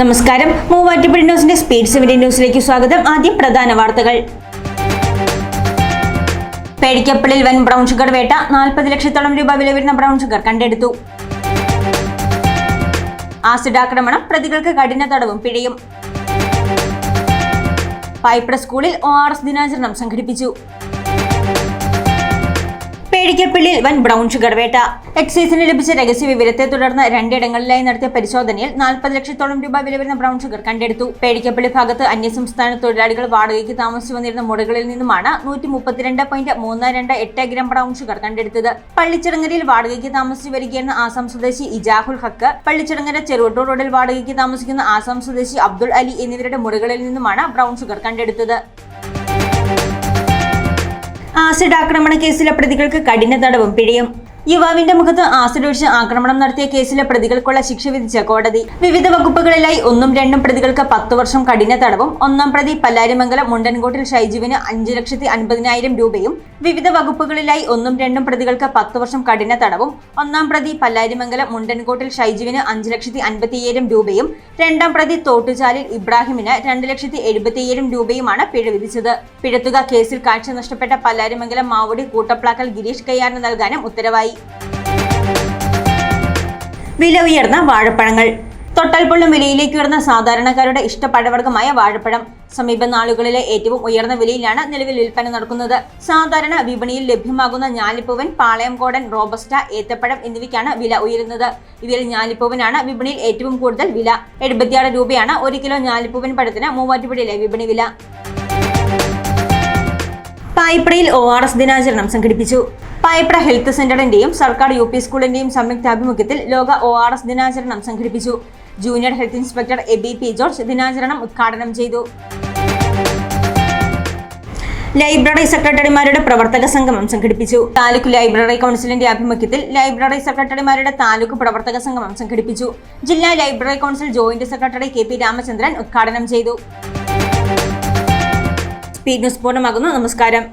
നമസ്കാരം. മൂവാറ്റുപുഴ ന്യൂസിന്റെ speed seventy ന്യൂസിലേക്ക് സ്വാഗതം. ആദ്യം പ്രധാന വാർത്തകൾ. പേടിക്കപ്പിളിൽ വൻ ബ്രൗൺ ഷുഗർ വേട്ട. നാൽപ്പത് ലക്ഷത്തോളം രൂപ വില വരുന്ന ബ്രൗൺ ഷുഗർ കണ്ടെടുത്തു. ആസിഡ് ആക്രമണം പ്രതികൾക്ക് കഠിന തടവും പിഴയും. പൈപ്ര സ്കൂളിൽ ഒ ആർ എസ് ദിനാചരണം സംഘടിപ്പിച്ചു. പേടിക്കപ്പള്ളിയിൽ വൻ ബ്രൗൺ ഷുഗർ വേട്ട. എക്സൈസിന് ലഭിച്ച രഹസ്യ വിവരത്തെ തുടർന്ന് രണ്ടിടങ്ങളിലായി നടത്തിയ പരിശോധനയിൽ നാൽപ്പത് ലക്ഷത്തോളം രൂപ വില വരുന്ന ബ്രൗൺ ഷുഗർ കണ്ടെടുത്തു. പേടിക്കപ്പള്ളി ഭാഗത്ത് അന്യസംസ്ഥാന തൊഴിലാളികൾ വാടകയ്ക്ക് താമസിച്ചു വന്നിരുന്ന മുറികളിൽ നിന്നുമാണ് നൂറ്റി മുപ്പത്തിരണ്ട് പോയിന്റ് മൂന്ന് രണ്ട് എട്ട് ഗ്രാം ബ്രൗൺ ഷുഗർ കണ്ടെടുത്തത്. പള്ളിച്ചിറങ്ങരയിൽ വാടകയ്ക്ക് താമസിച്ചു വരികയായിരുന്ന ആസാം സ്വദേശി ഇജാഹുൽ ഹക്ക്. പള്ളിച്ചിറങ്ങര ചെറുവട്ടൂർ റോഡിൽ വാടകയ്ക്ക് താമസിക്കുന്ന ആസാം സ്വദേശി അബ്ദുൾ അലി എന്നിവരുടെ മുറികളിൽ നിന്നുമാണ് ബ്രൗൺ ഷുഗർ കണ്ടെടുത്തത്. ആസിഡ് ആക്രമണ കേസിലെ പ്രതികൾക്ക് കഠിന തടവും പിഴയും യുവാവിന്റെ മുഖത്ത് ആസിഡ് ഒഴിച്ച് ആക്രമണം നടത്തിയ കേസിലെ പ്രതികൾക്കുള്ള ശിക്ഷ വിധിച്ച കോടതി. വിവിധ വകുപ്പുകളിലായി ഒന്നും രണ്ടും പ്രതികൾക്ക് പത്തു വർഷം കഠിന തടവും ഒന്നാം പ്രതി പല്ലാരിമംഗലം മുണ്ടൻകോട്ടിൽ ഷൈജുവിന് അഞ്ച് ലക്ഷത്തി അൻപതിനായിരം രൂപയും വിവിധ വകുപ്പുകളിലായി ഒന്നും രണ്ടും പ്രതികൾക്ക് പത്ത് വർഷം കഠിന തടവും ഒന്നാം പ്രതി പല്ലാരിമംഗലം മുണ്ടൻകോട്ടിൽ ഷൈജുവിന് അഞ്ച് ലക്ഷത്തി അൻപത്തിയ്യായിരം രൂപയും രണ്ടാം പ്രതി തോട്ടുചാലിൽ ഇബ്രാഹിമിന് രണ്ട് ലക്ഷത്തി എഴുപത്തിയ്യായിരം രൂപയുമാണ് പിഴ വിധിച്ചത്. പിഴത്തുക കേസിൽ കാഴ്ച നഷ്ടപ്പെട്ട പല്ലാരിമംഗലം മാവോടി കൂട്ടപ്ലാക്കൽ ഗിരീഷ് കയ്യാറിന് നൽകാനും ഉത്തരവായി. വില ഉയർന്ന വാഴപ്പഴങ്ങൾ. തൊട്ടൽപൊള്ളും വിലയിലേക്ക് ഉയർന്ന സാധാരണക്കാരുടെ ഇഷ്ടപഴവർഗമായ വാഴപ്പഴം. സമീപ നാളുകളിലെ ഏറ്റവും ഉയർന്ന വിലയിലാണ് നിലവിൽ വിൽപ്പന നടക്കുന്നത്. സാധാരണ വിപണിയിൽ ലഭ്യമാകുന്ന ഞാലിപ്പൂവൻ പാളയംകോടൻ റോബസ്റ്റ ഏത്തപ്പഴം എന്നിവയ്ക്കാണ് വില ഉയരുന്നത്. ഇവയിൽ ഞാലിപ്പൂവനാണ് വിപണിയിൽ ഏറ്റവും കൂടുതൽ വില. എഴുപത്തിയാറ് രൂപയാണ് ഒരു കിലോ ഞാലിപ്പൂവൻ പഴത്തിന് മൂവാറ്റുപുഴയിലെ വിപണി വില. പായിപ്പടയിൽ ഒ ആർ എസ് ദിനാചരണം സംഘടിപ്പിച്ചു. പായിപ്പട ഹെൽത്ത് സെന്ററിന്റെയും സർക്കാർ യു പി സ്കൂളിന്റെയും സംയുക്താഭിമുഖ്യത്തിൽ ലോക ഒ ആർ എസ് ദിനാചരണം സംഘടിപ്പിച്ചു. Junior health inspector A B P George ദിനാചരണം ഉദ്ഘാടനം ചെയ്തു. ലൈബ്രറി സെക്രട്ടറിമാരുടെ പ്രവർത്തക സംഗമം സംഘടിപ്പിച്ചു. താലൂക്ക് ലൈബ്രറി കൗൺസിലിന്റെ ആഭിമുഖ്യത്തിൽ ലൈബ്രറി സെക്രട്ടറിമാരുടെ താലൂക്ക് പ്രവർത്തക സംഗമം സംഘടിപ്പിച്ചു. ജില്ലാ library council joint secretary K P Ramachandran ഉദ്ഘാടനം ചെയ്തു. സ്പീഡ് ന്യൂസ് പൂർണമാകുന്നു നമസ്കാരം.